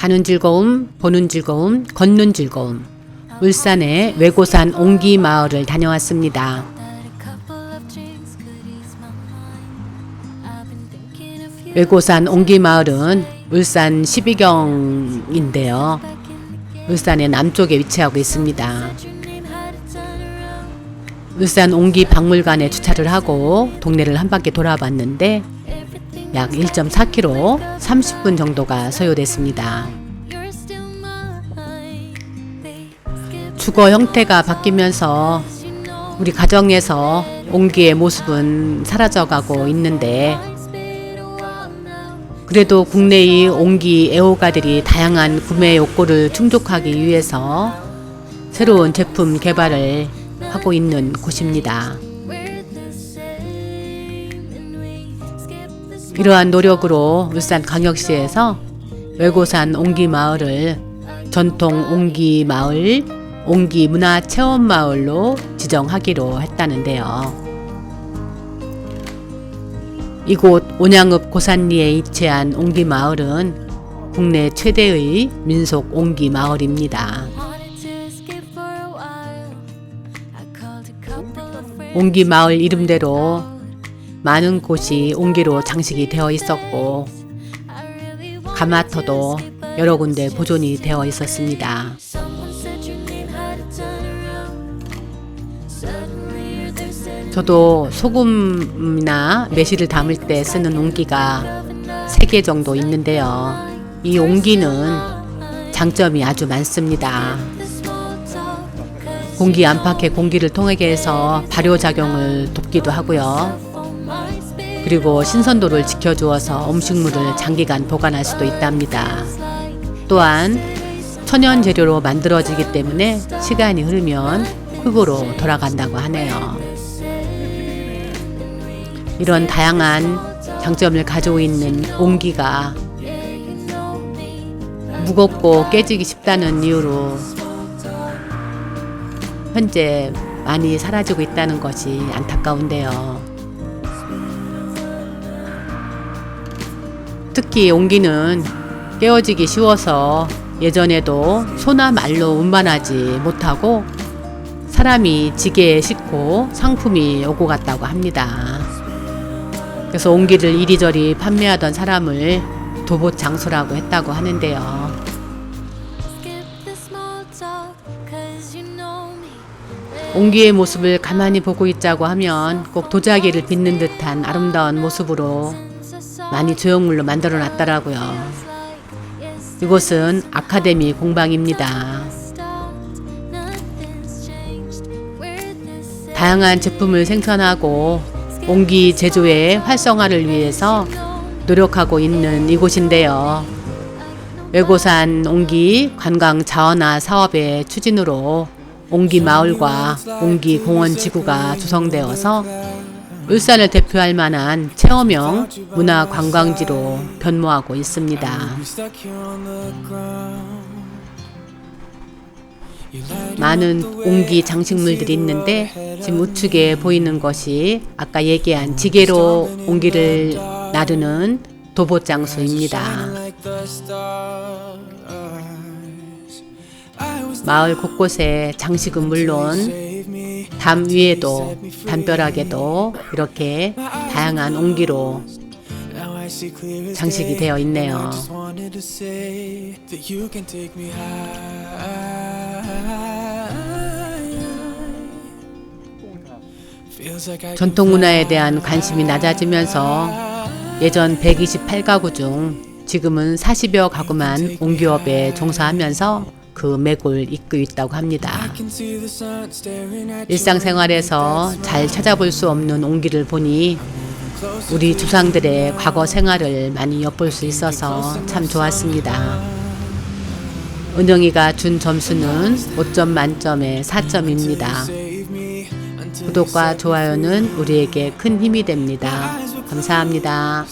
가는 즐거움, 보는 즐거움, 걷는 즐거움. 울산의 외고산 옹기 마을을 다녀왔습니다. 외고산 옹기 마을은 울산 12경인데요. 울산의 남쪽에 위치하고 있습니다. 울산 옹기 박물관에 주차를 하고 동네를 한 바퀴 돌아봤는데 약 1.4km, 30분 정도가 소요됐습니다. 주거 형태가 바뀌면서 우리 가정에서 옹기의 모습은 사라져가고 있는데 그래도 국내의 옹기 애호가들이 다양한 구매 욕구를 충족하기 위해서 새로운 제품 개발을 하고 있는 곳입니다. 이러한 노력으로 울산광역시에서 외고산 옹기 마을을 전통 옹기 마을, 옹기 문화 체험 마을로 지정하기로 했다는데요. 이곳 온양읍 고산리에 위치한 옹기 마을은 국내 최대의 민속 옹기 마을입니다. 옹기 마을 이름대로 많은 곳이 옹기로 장식이 되어 있었고 가마터도 여러 군데 보존이 되어 있었습니다. 저도 소금이나 매실을 담을 때 쓰는 옹기가 3개 정도 있는데요. 이 옹기는 장점이 아주 많습니다. 공기 안팎의 공기를 통하게 해서 발효작용을 돕기도 하고요. 그리고 신선도를 지켜주어서 음식물을 장기간 보관할 수도 있답니다. 또한 천연 재료로 만들어지기 때문에 시간이 흐르면 흙으로 돌아간다고 하네요. 이런 다양한 장점을 가지고 있는 옹기가 무겁고 깨지기 쉽다는 이유로 현재 많이 사라지고 있다는 것이 안타까운데요. 특히 옹기는 깨어지기 쉬워서 예전에도 소나 말로 운반하지 못하고 사람이 지게에 싣고 상품이 오고 갔다고 합니다. 그래서 옹기를 이리저리 판매하던 사람을 도보 장소라고 했다고 하는데요. 옹기의 모습을 가만히 보고 있자고 하면 꼭 도자기를 빚는 듯한 아름다운 모습으로 많이 조형물로 만들어 놨더라고요. 이곳은 아카데미 공방입니다. 다양한 제품을 생산하고 옹기 제조의 활성화를 위해서 노력하고 있는 이곳인데요. 외고산 옹기 관광 자원화 사업의 추진으로 옹기 마을과 옹기 공원 지구가 조성되어서 울산을 대표할 만한 체험형 문화 관광지로 변모하고 있습니다. 많은 옹기 장식물들이 있는데 지금 우측에 보이는 것이 아까 얘기한 지게로 옹기를 나르는 도보 장소입니다. 마을 곳곳에 장식은 물론 담 위에도 담벼락에도 이렇게 다양한 옹기로 장식이 되어 있네요. 전통 문화에 대한 관심이 낮아지면서 예전 128가구 중 지금은 40여 가구만 옹기업에 종사하면서 그 맥을 잇고 있다고 합니다. 일상생활에서 잘 찾아볼 수 없는 옹기를 보니 우리 조상들의 과거 생활을 많이 엿볼 수 있어서 참 좋았습니다. 은영이가 준 점수는 5점 만점에 4점입니다. 구독과 좋아요는 우리에게 큰 힘이 됩니다. 감사합니다.